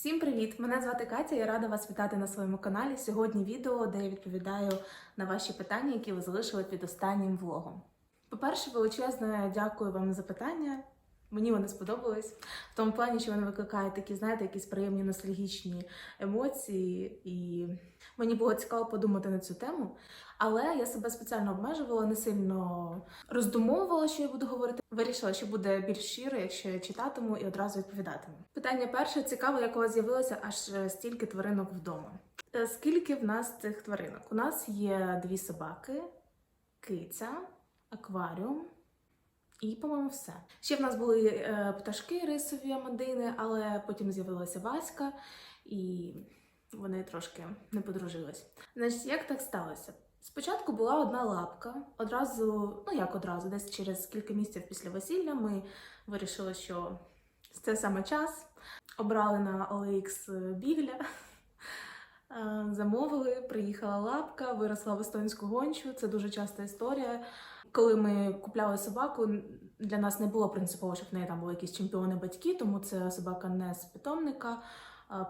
Всім привіт! Мене звати Катя. Я рада вас вітати на своєму каналі. Сьогодні відео, де я відповідаю на ваші питання, які ви залишили під останнім влогом. По-перше, величезне дякую вам за питання. Мені вони сподобались в тому плані, що вони викликають такі, знаєте, якісь приємні ностальгічні емоції, і мені було цікаво подумати на цю тему. Але я себе спеціально обмежувала, не сильно роздумовувала, що я буду говорити. Вирішила, що буде більш щиро, якщо я читатиму і одразу відповідатиму. Питання перше цікаво, як у вас з'явилося аж е, стільки тваринок вдома. Е, Скільки в нас цих тваринок? У нас є дві собаки, киця, акваріум. І, по-моєму, все. Ще в нас були е, пташки рисові амадини, але потім з'явилася Васька, і вони трошки не подружились. Значить, як так сталося? Спочатку була одна лапка. Одразу, ну як одразу, десь через кілька місяців після весілля ми вирішили, що це саме час. Обрали на OLX бігля, Е, замовили, приїхала лапка, виросла в естонську гончу. Це дуже часта історія. Коли ми купляли собаку, для нас не було принципово, щоб в неї там були якісь чемпіони батьки, тому це собака не з питомника.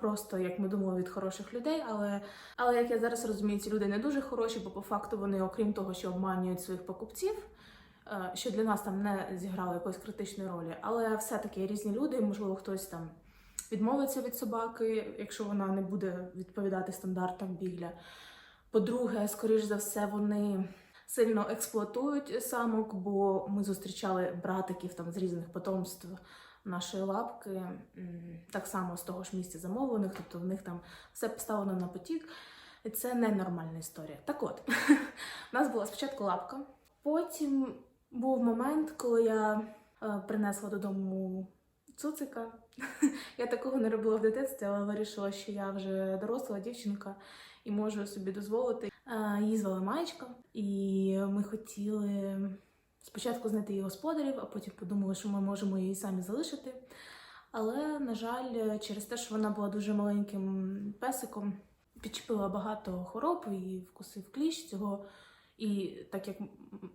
Просто як ми думали від хороших людей, але але як я зараз розумію, ці люди не дуже хороші, бо по факту вони, окрім того, що обманюють своїх покупців, е, що для нас там не зіграло якоїсь критичної ролі, але все-таки різні люди, можливо, хтось там відмовиться від собаки, якщо вона не буде відповідати стандартам бігля. По-друге, скоріш за все, вони сильно експлуатують самок, бо ми зустрічали братиків там з різних потомств нашої лапки, так само з того ж місця замовлених, тобто в них там все поставлено на потік. І це ненормальна історія. Так от, у нас була спочатку лапка, потім був момент, коли я е, принесла додому цуцика. Я такого не робила в дитинстві, але вирішила, що я вже доросла дівчинка і можу собі дозволити. Е, Її звали Маєчка, і ми хотіли спочатку знайти її господарів, а потім подумали, що ми можемо її самі залишити. Але, на жаль, через те, що вона була дуже маленьким песиком, підчепила багато хвороб і вкусив кліщ цього. І так як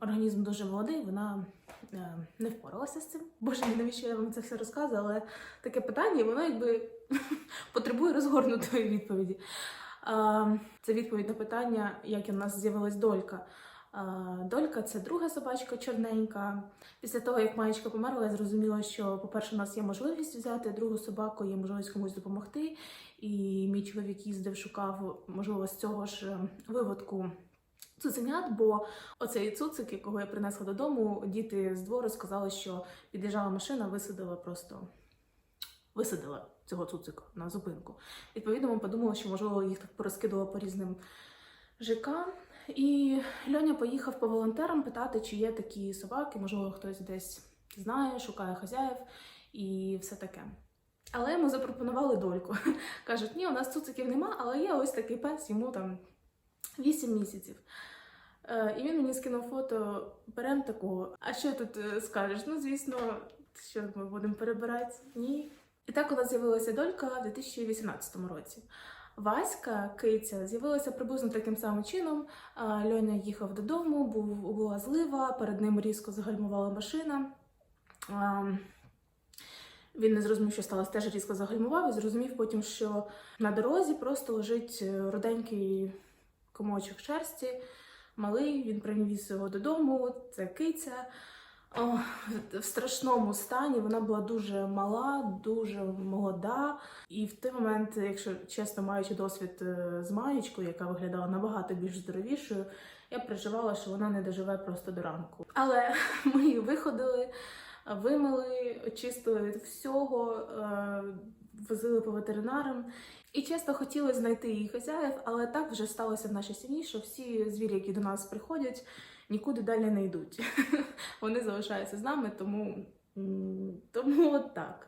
організм дуже молодий, вона е, не впоралася з цим. Боже, навіщо я вам це все розказую, але таке питання, воно якби потребує розгорнутої відповіді. Це відповідь на питання, як у нас з'явилась долька. Долька це друга собачка чорненька. Після того, як маєчка померла, я зрозуміла, що, по-перше, у нас є можливість взяти другу собаку, є можливість комусь допомогти. І мій чоловік їздив, шукав, можливо, з цього ж е, виводку цуценят, бо оцей цуцик, якого я принесла додому, діти з двору сказали, що під'їжджала машина, висадила просто висадила цього цуцика на зупинку. Відповідно, ми подумали, що можливо їх так порозкидувало по різним ЖК. І Льоня поїхав по волонтерам питати, чи є такі собаки, можливо, хтось десь знає, шукає хазяїв і все таке. Але йому запропонували дольку. Кажуть, ні, у нас цуциків нема, але є ось такий пес, йому там 8 місяців. Е, І він мені скинув фото, беремо такого. А що тут е, скажеш? Ну, звісно, що ми будемо перебирати? Ні. І так у нас з'явилася долька в 2018 році. Васька, киця, з'явилася приблизно таким самим чином. Льоня їхав додому, був, була злива, перед ним різко загальмувала машина. Він не зрозумів, що сталося, теж різко загальмував і зрозумів потім, що на дорозі просто лежить е, руденький комочок шерсті, малий, він приніс його додому, це киця. В страшному стані вона була дуже мала, дуже молода. І в той момент, якщо чесно маючи досвід е, з маєчкою, яка виглядала набагато більш здоровішою, я переживала, що вона не доживе просто до ранку. Але ми її виходили, вимили, очистили всього, е, возили по ветеринарам. І часто хотіли знайти її хазяїв, але так вже сталося в нашій сім'ї, що всі звірі, які до нас приходять, нікуди далі не йдуть. Вони залишаються з нами, тому, тому от так.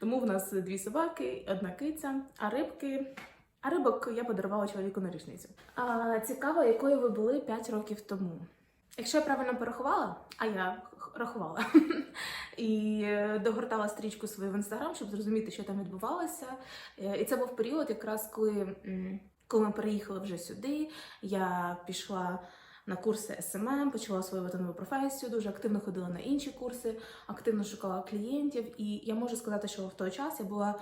Тому в нас дві собаки, одна киця, а рибки. А рибок я подарувала чоловіку на річницю. А, цікаво, якою ви були 5 років тому. Якщо я правильно порахувала, а я рахувала і е, догортала стрічку свою в інстаграм, щоб зрозуміти, що там відбувалося. Е, І це був період, якраз коли, коли ми переїхали вже сюди. Я пішла на курси СММ, почала свою нову професію, дуже активно ходила на інші курси, активно шукала клієнтів. І я можу сказати, що в той час я була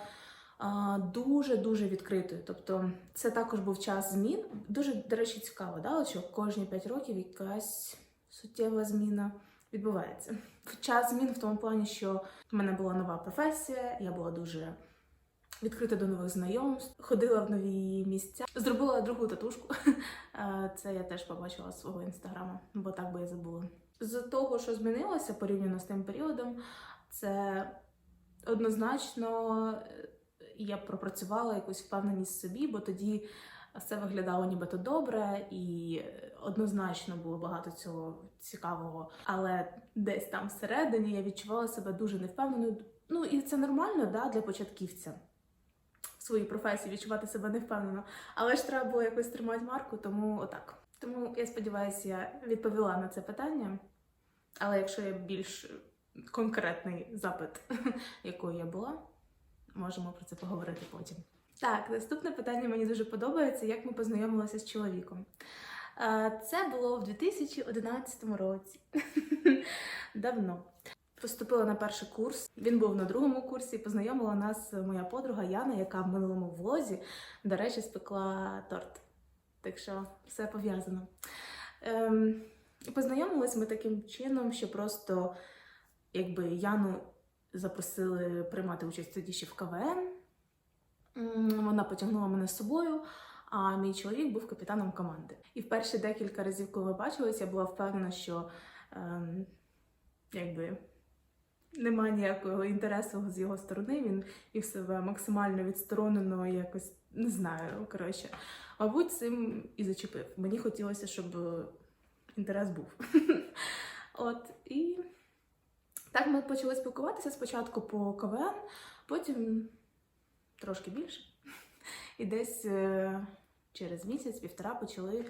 дуже дуже відкритою. Тобто, це також був час змін. Дуже, до речі, цікаво, да? що кожні 5 років якась суттєва зміна відбувається. Час змін в тому плані, що в мене була нова професія, я була дуже відкрита до нових знайомств, ходила в нові місця, зробила другу татушку. Е, Це я теж побачила з свого інстаграма, бо так би я забула. З того, що змінилося порівняно з тим періодом, це однозначно е, я пропрацювала якусь впевненість в собі, бо тоді все виглядало нібито добре, і однозначно було багато цього цікавого. Але десь там всередині я відчувала себе дуже невпевненою. Ну і це нормально да, для початківця своїй професії відчувати себе невпевнено. Але ж треба було якось тримати марку, тому отак. Тому я сподіваюся, я відповіла на це питання. Але якщо є більш конкретний запит, якою я була, можемо про це поговорити потім. Так, наступне питання мені дуже подобається, як ми познайомилися з чоловіком. Е, Це було в 2011 році. Давно. Поступила на перший курс. Він був на другому курсі. Познайомила нас моя подруга Яна, яка в минулому влозі, до речі, спекла торт. Так що все пов'язано. Ем, познайомились ми таким чином, що просто якби Яну запросили приймати участь тоді ще в КВН. Вона потягнула мене з собою, а мій чоловік був капітаном команди. І в перші декілька разів, коли ми бачилися, я була впевнена, що ем, якби немає ніякого інтересу з його сторони. Він вів себе максимально відсторонено, якось не знаю. Коротше, мабуть, цим і зачепив. Мені хотілося, щоб інтерес був. От і так ми почали спілкуватися спочатку по КВН, потім трошки більше. І десь е, через місяць-півтора почали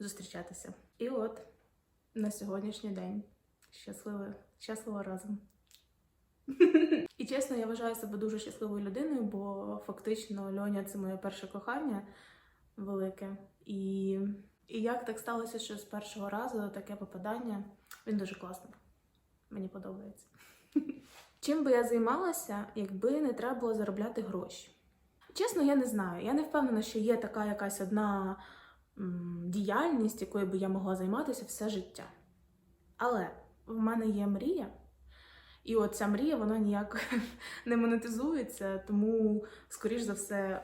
зустрічатися. І от на сьогоднішній день щасливо, щасливо разом. І чесно, я вважаю себе дуже щасливою людиною, бо фактично Льоня це моє перше кохання велике. І, і як так сталося, що з першого разу таке попадання, він дуже класний. Мені подобається. Чим би я займалася, якби не треба було заробляти гроші? Чесно, я не знаю. Я не впевнена, що є така якась одна діяльність, якою би я могла займатися все життя. Але в мене є мрія, і от ця мрія вона ніяк не монетизується, тому, скоріш за все,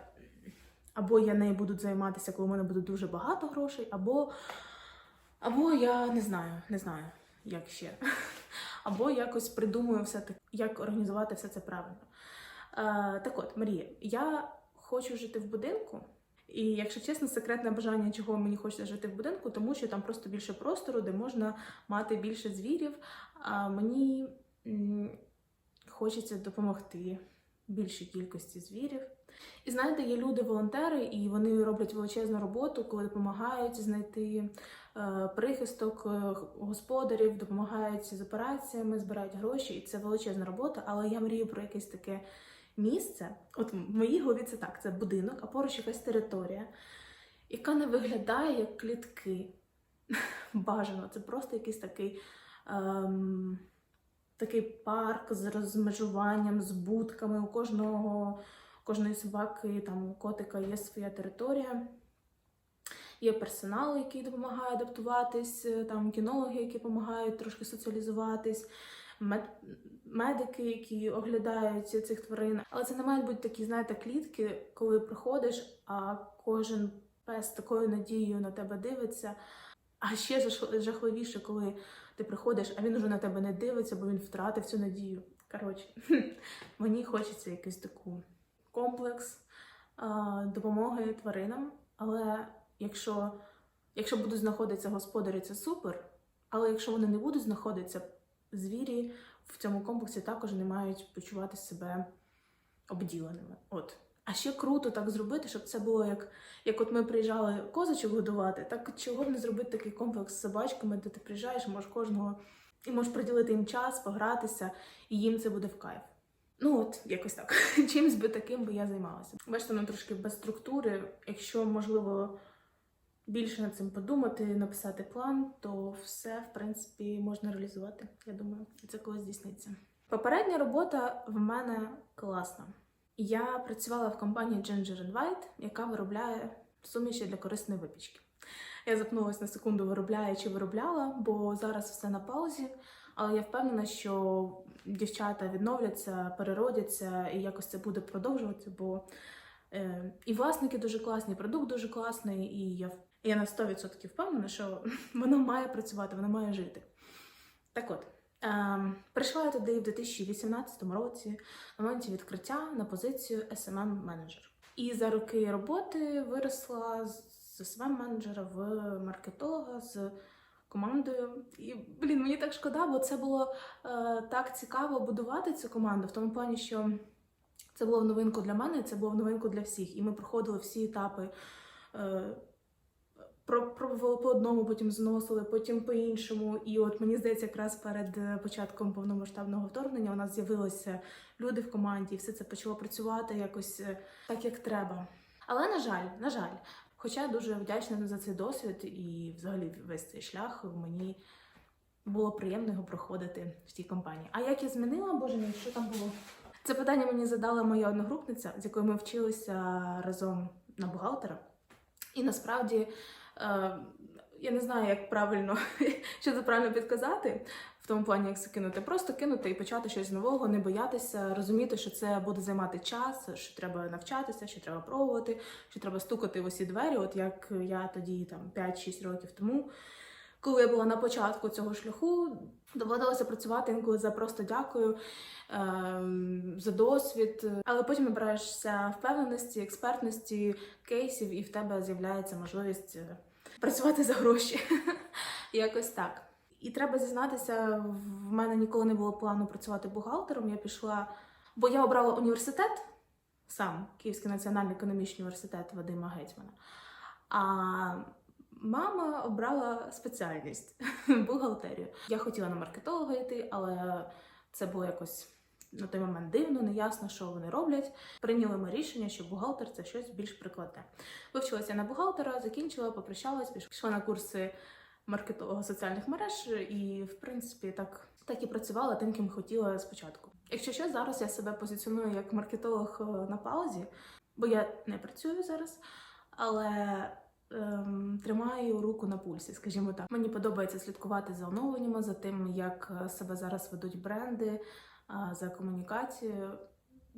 або я нею буду займатися, коли в мене буде дуже багато грошей, або, або я не знаю, не знаю, як ще. Або якось придумаю все таки, як організувати все це правильно. Е, так от, Марія, я хочу жити в будинку. І, якщо чесно, секретне бажання, чого мені хочеться жити в будинку, тому що там просто більше простору, де можна мати більше звірів. А мені хочеться допомогти більшій кількості звірів. І знаєте, є люди-волонтери, і вони роблять величезну роботу, коли допомагають знайти е, прихисток е, господарів, допомагають з операціями, збирають гроші, і це величезна робота. Але я мрію про якесь таке місце. От в моїй голові це так: це будинок, а поруч якась територія, яка не виглядає як клітки. Бажано, це просто якийсь такий. Ем, Такий парк з розмежуванням, з будками. У кожного, кожної собаки, там, котика є своя територія. Є персонал, який допомагає адаптуватись, там кінологи, які допомагають трошки соціалізуватись, мед... медики, які оглядають цих тварин. Але це не мають бути такі, знаєте, клітки, коли приходиш, а кожен пес такою надією на тебе дивиться. А ще жах- жахливіше, коли ти приходиш, а він уже на тебе не дивиться, бо він втратив цю надію. Коротше, мені хочеться якийсь таку комплекс допомоги тваринам. Але якщо, якщо будуть знаходитися господарі, це супер. Але якщо вони не будуть знаходитися, звірі в цьому комплексі також не мають почувати себе обділеними. От. А ще круто так зробити, щоб це було як, як от ми приїжджали козочок годувати, так чого б не зробити такий комплекс з собачками, де ти приїжджаєш, можеш кожного і можеш приділити їм час, погратися, і їм це буде в кайф. Ну от, якось так. Чимсь би таким би я займалася. Бачите, воно трошки без структури. Якщо можливо більше над цим подумати, написати план, то все, в принципі, можна реалізувати. Я думаю, і це колись здійсниться. Попередня робота в мене класна. Я працювала в компанії Ginger White, яка виробляє суміші для корисної випічки. Я запнулася на секунду, виробляє чи виробляла, бо зараз все на паузі. Але я впевнена, що дівчата відновляться, переродяться і якось це буде продовжуватися, бо е, і власники дуже класні, і продукт дуже класний, і я, я на 100% впевнена, що воно має працювати, воно має жити. Так от, прийшла я туди в 2018 році на моменті відкриття на позицію smm менеджер І за роки роботи виросла з smm менеджера в маркетолога з командою. І блін, мені так шкода, бо це було е, так цікаво будувати цю команду в тому плані, що це було в новинку для мене, це було в новинку для всіх. І ми проходили всі етапи. Е, Пробували по одному, потім зносили, потім по іншому. І от мені здається, якраз перед е, початком повномасштабного вторгнення у нас з'явилися люди в команді, і все це почало працювати якось е, так, як треба. Але на жаль, на жаль, хоча я дуже вдячна за цей досвід і взагалі весь цей шлях мені було приємно його проходити в цій компанії. А як я змінила, боже мій, що там було? Це питання мені задала моя одногрупниця, з якою ми вчилися разом на бухгалтера. І насправді я не знаю, як правильно, що це правильно підказати, в тому плані, як це кинути. Просто кинути і почати щось нового, не боятися, розуміти, що це буде займати час, що треба навчатися, що треба пробувати, що треба стукати в усі двері, от як я тоді там 5-6 років тому. Коли я була на початку цього шляху, доводилося працювати інколи за просто дякую ем, за досвід. Але потім набираєшся впевненості, експертності, кейсів, і в тебе з'являється можливість е, працювати за гроші. Якось так. І треба зізнатися, в мене ніколи не було плану працювати бухгалтером. Я пішла, бо я обрала університет сам, Київський національний економічний університет Вадима Гетьмана. А мама обрала спеціальність бухгалтерію. Я хотіла на маркетолога йти, але це було якось на той момент дивно, неясно, що вони роблять. Прийняли ми рішення, що бухгалтер це щось більш прикладне. Вивчилася на бухгалтера, закінчила, попрощалась, пішла на курси маркетолога соціальних мереж і, в принципі, так, так і працювала тим, ким хотіла спочатку. Якщо що, зараз я себе позиціоную як маркетолог е, на паузі, бо я не працюю зараз, але ем, тримаю руку на пульсі, скажімо так. Мені подобається слідкувати за оновленнями, за тим, як е, себе зараз ведуть бренди, за комунікацією.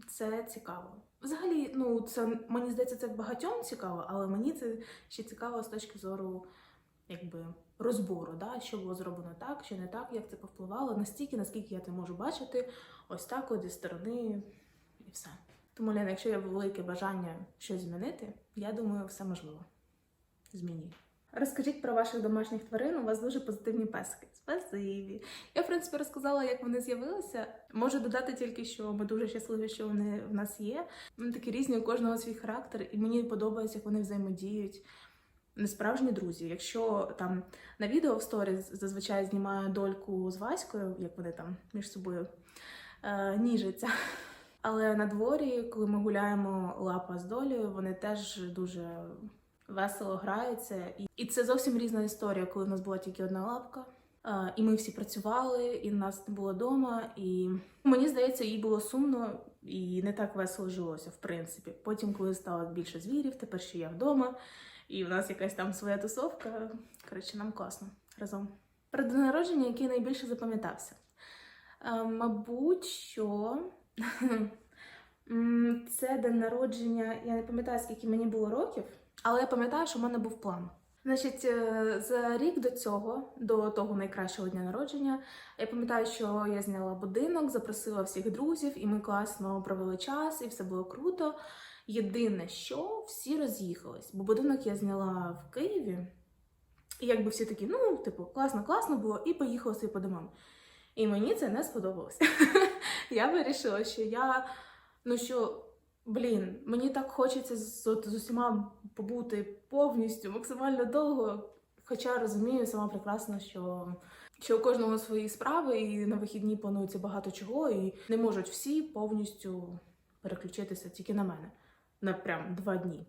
Це цікаво. Взагалі, ну це мені здається, це багатьом цікаво, але мені це ще цікаво з точки зору якби розбору, да, що було зроблено так, що не так, як це повпливало, настільки, наскільки я це можу бачити, ось так от зі сторони і все. Тому, Лена, якщо є велике бажання щось змінити, я думаю, все можливо. Змінюй. Розкажіть про ваших домашніх тварин. У вас дуже позитивні песики. Спасибі. Я, в принципі, розказала, як вони з'явилися. Можу додати тільки, що ми дуже щасливі, що вони в нас є. Вони такі різні, у кожного свій характер, і мені подобається, як вони взаємодіють. Не справжні друзі. Якщо там на відео в сторіс зазвичай знімаю дольку з Ваською, як вони там між собою е, ніжаться. Але на дворі, коли ми гуляємо лапа з долею, вони теж дуже весело граються. І, це зовсім різна історія, коли в нас була тільки одна лапка. І ми всі працювали, і нас не було вдома. І мені здається, їй було сумно і не так весело жилося, в принципі. Потім, коли стало більше звірів, тепер ще я вдома, і в нас якась там своя тусовка. Коротше, нам класно разом. Про день народження, який найбільше запам'ятався. Мабуть, що це день народження. Я не пам'ятаю, скільки мені було років, але я пам'ятаю, що в мене був план. Значить, е, за рік до цього, до того найкращого дня народження, я пам'ятаю, що я зняла будинок, запросила всіх друзів, і ми класно провели час, і все було круто. Єдине, що всі роз'їхались, бо будинок я зняла в Києві, і якби всі такі, ну, типу, класно, класно було, і поїхали собі по домам. І мені це не сподобалося. я вирішила, що я, ну що, блін, мені так хочеться з, з усіма побути повністю, максимально довго. Хоча розумію сама прекрасно, що, що у кожного свої справи, і на вихідні планується багато чого, і не можуть всі повністю переключитися тільки на мене на прям два дні.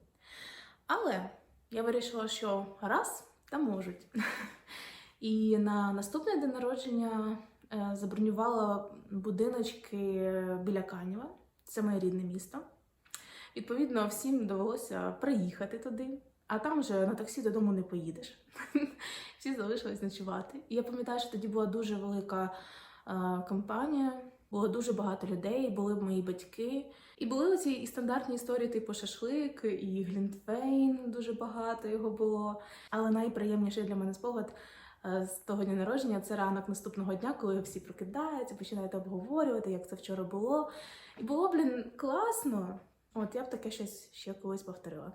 Але я вирішила, що раз та можуть. І на наступний день народження е, забронювала будиночки біля Канєва. Це моє рідне місто. Відповідно, всім довелося приїхати туди, а там вже на таксі додому не поїдеш. Всі залишились ночувати. І я пам'ятаю, що тоді була дуже велика е, компанія, було дуже багато людей, були мої батьки. І були оці і стандартні історії, типу шашлик, і глінтвейн, дуже багато його було. Але найприємніший для мене спогад е, з того дня народження це ранок наступного дня, коли всі прокидаються, починають обговорювати, як це вчора було. І було, блін, класно. От я б таке щось ще колись повторила.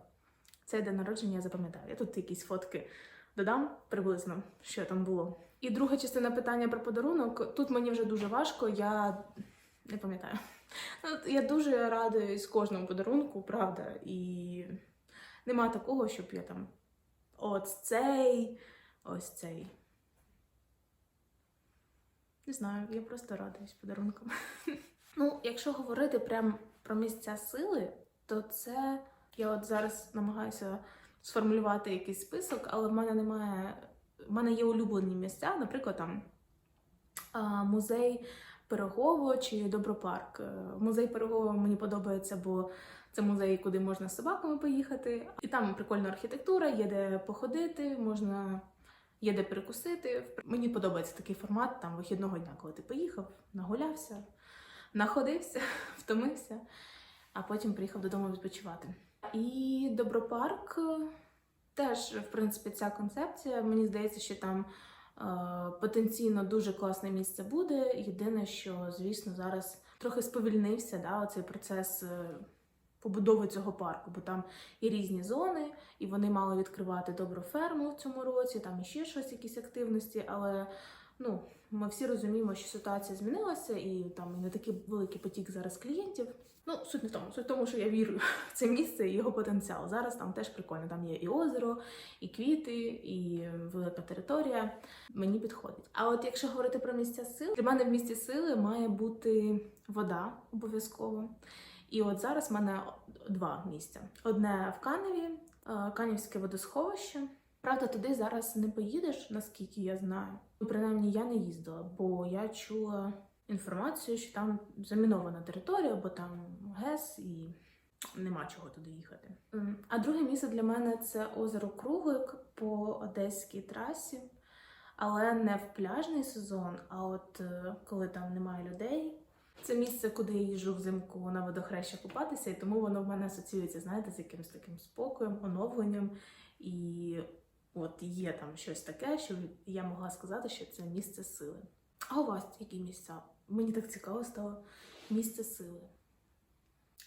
Цей день народження я запам'ятаю. Я тут якісь фотки додам приблизно, що там було. І друга частина питання про подарунок. Тут мені вже дуже важко, я не пам'ятаю. Ну, Я дуже радуюсь кожному подарунку, правда, і нема такого, щоб я там от цей, ось цей. Не знаю, я просто радуюсь подарункам. Ну, якщо говорити прям про місця сили, то це я от зараз намагаюся сформулювати якийсь список, але в мене немає. В мене є улюблені місця, наприклад, там музей Пирогово чи Добропарк. Е, Музей Пирогово мені подобається, бо це музей, куди можна з собаками поїхати. І там прикольна архітектура, є де походити, можна. Є де перекусити. Мені подобається такий формат там вихідного дня, коли ти поїхав, нагулявся, находився, втомився, а потім приїхав додому відпочивати. І Добропарк е, теж, в принципі, ця концепція. Мені здається, що там е, потенційно дуже класне місце буде. Єдине, що, звісно, зараз трохи сповільнився да, оцей процес. е, Побудови цього парку, бо там є різні зони, і вони мали відкривати добру ферму в цьому році, там іще щось, якісь активності, але ну, ми всі розуміємо, що ситуація змінилася, і там не такий великий потік зараз клієнтів. Ну, суть не в тому, суть в тому, що я вірю в це місце і його потенціал. Зараз там теж прикольно. Там є і озеро, і квіти, і велика територія. Мені підходить. А от якщо говорити про місця сили, для мене в місті сили має бути вода обов'язково. І от зараз в мене два місця: одне в Каневі, е, Канівське водосховище. Правда, туди зараз не поїдеш, наскільки я знаю. Ну, Принаймні я не їздила, бо я чула інформацію, що там замінована територія, бо там ГЕС і нема чого туди їхати. А друге місце для мене це озеро Круглик по одеській трасі, але не в пляжний сезон, а от е, коли там немає людей. Це місце, куди я їжджу взимку на водохреща купатися, і тому воно в мене асоціюється, знаєте, з якимось таким спокоєм, оновленням. І от є там щось таке, що я могла сказати, що це місце сили. А у вас які місця? Мені так цікаво стало місце сили.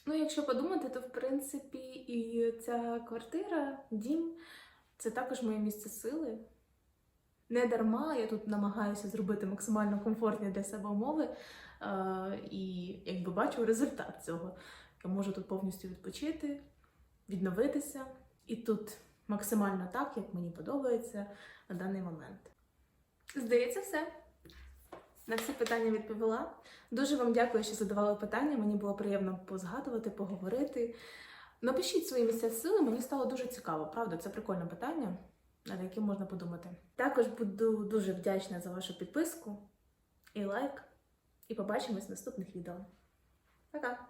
Ну, якщо подумати, то в принципі і ця квартира, дім це також моє місце сили. Не дарма я тут намагаюся зробити максимально комфортні для себе умови. Е, і якби бачу результат цього. Я можу тут повністю відпочити, відновитися, і тут максимально так, як мені подобається на даний момент. Здається, все. На всі питання відповіла. Дуже вам дякую, що задавали питання. Мені було приємно позгадувати, поговорити. Напишіть свої місця сили, мені стало дуже цікаво, правда, це прикольне питання, над яким можна подумати. Також буду дуже вдячна за вашу підписку і лайк. І побачимось в наступних відео. Пока!